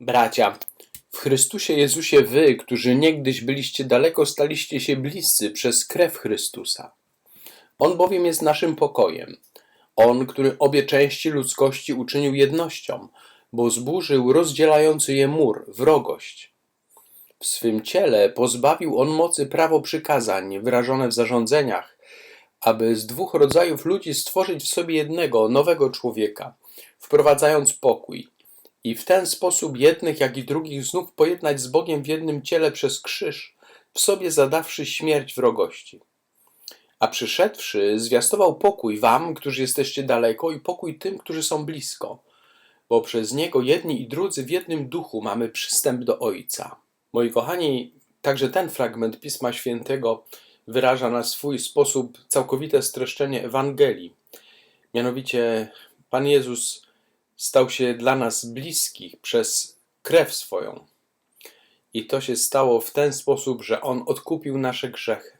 Bracia, w Chrystusie Jezusie wy, którzy niegdyś byliście daleko, staliście się bliscy przez krew Chrystusa. On bowiem jest naszym pokojem. On, który obie części ludzkości uczynił jednością, bo zburzył rozdzielający je mur, wrogość. W swym ciele pozbawił on mocy prawo przykazań wyrażone w zarządzeniach, aby z dwóch rodzajów ludzi stworzyć w sobie jednego, nowego człowieka, wprowadzając pokój i w ten sposób jednych, jak i drugich znów pojednać z Bogiem w jednym ciele przez krzyż, w sobie zadawszy śmierć wrogości. A przyszedłszy, zwiastował pokój wam, którzy jesteście daleko, i pokój tym, którzy są blisko, bo przez niego jedni i drudzy w jednym duchu mamy przystęp do Ojca. Moi kochani, także ten fragment Pisma Świętego wyraża na swój sposób całkowite streszczenie Ewangelii. Mianowicie Pan Jezus stał się dla nas bliski przez krew swoją. I to się stało w ten sposób, że On odkupił nasze grzechy.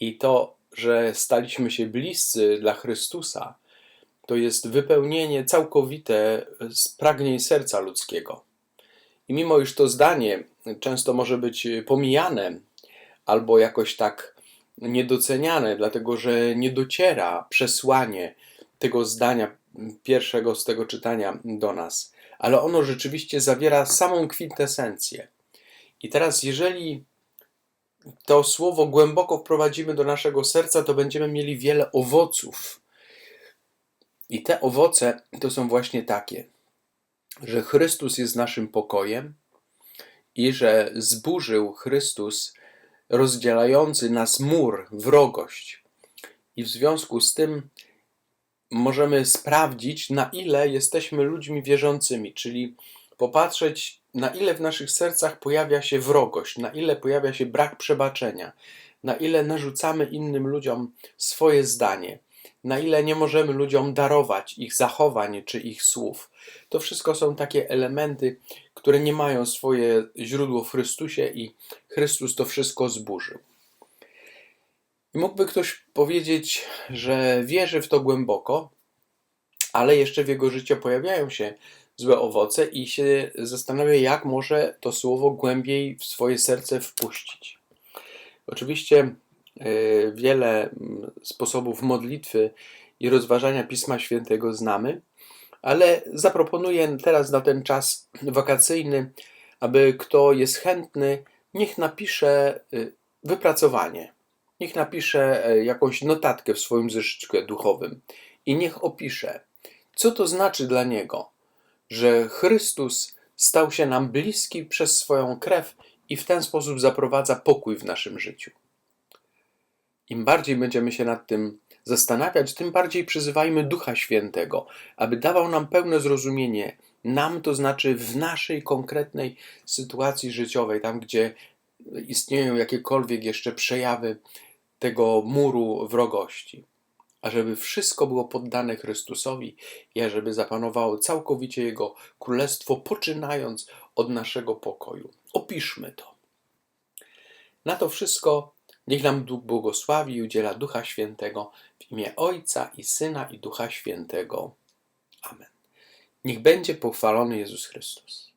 I to, że staliśmy się bliscy dla Chrystusa, to jest wypełnienie całkowite pragnień serca ludzkiego. I mimo iż to zdanie często może być pomijane albo jakoś tak niedoceniane, dlatego że nie dociera przesłanie tego zdania pierwszego z tego czytania do nas, ale ono rzeczywiście zawiera samą kwintesencję. I teraz, jeżeli to słowo głęboko wprowadzimy do naszego serca, to będziemy mieli wiele owoców. I te owoce to są właśnie takie, że Chrystus jest naszym pokojem i że zburzył Chrystus rozdzielający nas mur, wrogość. I w związku z tym możemy sprawdzić, na ile jesteśmy ludźmi wierzącymi, czyli popatrzeć, na ile w naszych sercach pojawia się wrogość, na ile pojawia się brak przebaczenia, na ile narzucamy innym ludziom swoje zdanie, na ile nie możemy ludziom darować ich zachowań czy ich słów. To wszystko są takie elementy, które nie mają swoje źródło w Chrystusie i Chrystus to wszystko zburzył. I mógłby ktoś powiedzieć, że wierzy w to głęboko, ale jeszcze w jego życiu pojawiają się złe owoce i się zastanawia, jak może to słowo głębiej w swoje serce wpuścić. Oczywiście y, wiele mm, sposobów modlitwy i rozważania Pisma Świętego znamy, ale zaproponuję teraz na ten czas wakacyjny, aby kto jest chętny, niech napisze y, wypracowanie niech napisze e, jakąś notatkę w swoim zeszycie duchowym i niech opisze, co to znaczy dla niego, że Chrystus stał się nam bliski przez swoją krew i w ten sposób zaprowadza pokój w naszym życiu. Im bardziej będziemy się nad tym zastanawiać, tym bardziej przyzywajmy Ducha Świętego, aby dawał nam pełne zrozumienie, nam to znaczy w naszej konkretnej sytuacji życiowej, tam gdzie istnieją jakiekolwiek jeszcze przejawy tego muru wrogości, ażeby wszystko było poddane Chrystusowi i ażeby zapanowało całkowicie Jego królestwo, poczynając od naszego pokoju. Opiszmy to. Na to wszystko niech nam Bóg błogosławi i udziela Ducha Świętego w imię Ojca i Syna i Ducha Świętego. Amen. Niech będzie pochwalony Jezus Chrystus.